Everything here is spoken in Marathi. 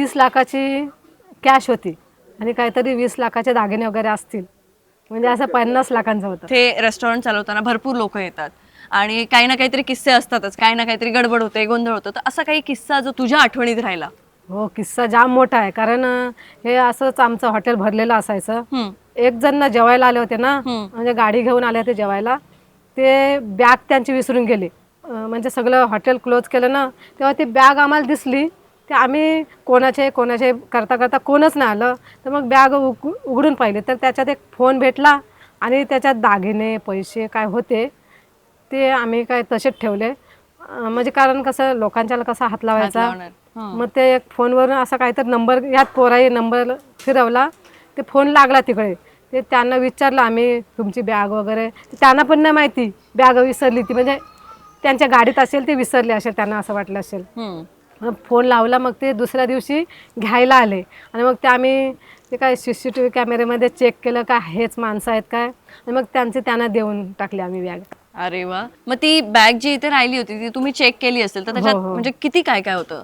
तीस लाखाची कॅश होती. आणि काहीतरी वीस लाखाचे दागिने वगैरे असतील. म्हणजे असं पन्नास लाखांचं होतं. ते रेस्टॉरंट चालवताना भरपूर लोक येतात. आणि काही ना काहीतरी किस्से असतातच. काही ना काहीतरी गडबड होते गोंधळ होतो. तर असा काही किस्सा जो तुझ्या आठवणीत राहिला? हो किस्सा जाम मोठा आहे. कारण हे असंच आमचं हॉटेल भरलेलं असायचं. एक जण ना जेवायला आले होते ना. म्हणजे गाडी घेऊन आले होते जेवायला. ते बॅग त्यांची विसरून गेले. म्हणजे सगळं हॉटेल क्लोज केलं ना तेव्हा ती बॅग आम्हाला दिसली. ते आम्ही कोणाचे कोणाचे करता करता कोणच नाही आलं. तर मग बॅग उग उघडून पाहिले. तर त्याच्यात एक फोन भेटला आणि त्याच्यात दागिने पैसे काय होते ते आम्ही काय तसेच ठेवले. म्हणजे कारण कसं लोकांच्याला कसा हात लावायचा. मग ते एक फोनवरून असा काहीतरी नंबर यात पोराही नंबर फिरवला. ते फोन लागला तिकडे. ते त्यांना विचारलं आम्ही तुमची बॅग वगैरे त्यांना पण नाही माहिती बॅग विसरली ती. म्हणजे त्यांच्या गाडीत असेल ते विसरले असेल त्यांना असं वाटलं असेल. मग फोन लावला मग ते दुसऱ्या दिवशी घ्यायला आले. आणि मग ते आम्ही ते काय सी सी टी व्ही कॅमेऱ्यामध्ये चेक केलं का हेच माणसं आहेत काय? आणि मग त्यांचे त्यांना देऊन टाकले आम्ही बॅग अरे वा. मग ती बॅग जी इथे राहिली होती ती तुम्ही चेक केली असेल तर त्याच्यात हो, हो. म्हणजे किती काय काय होतं?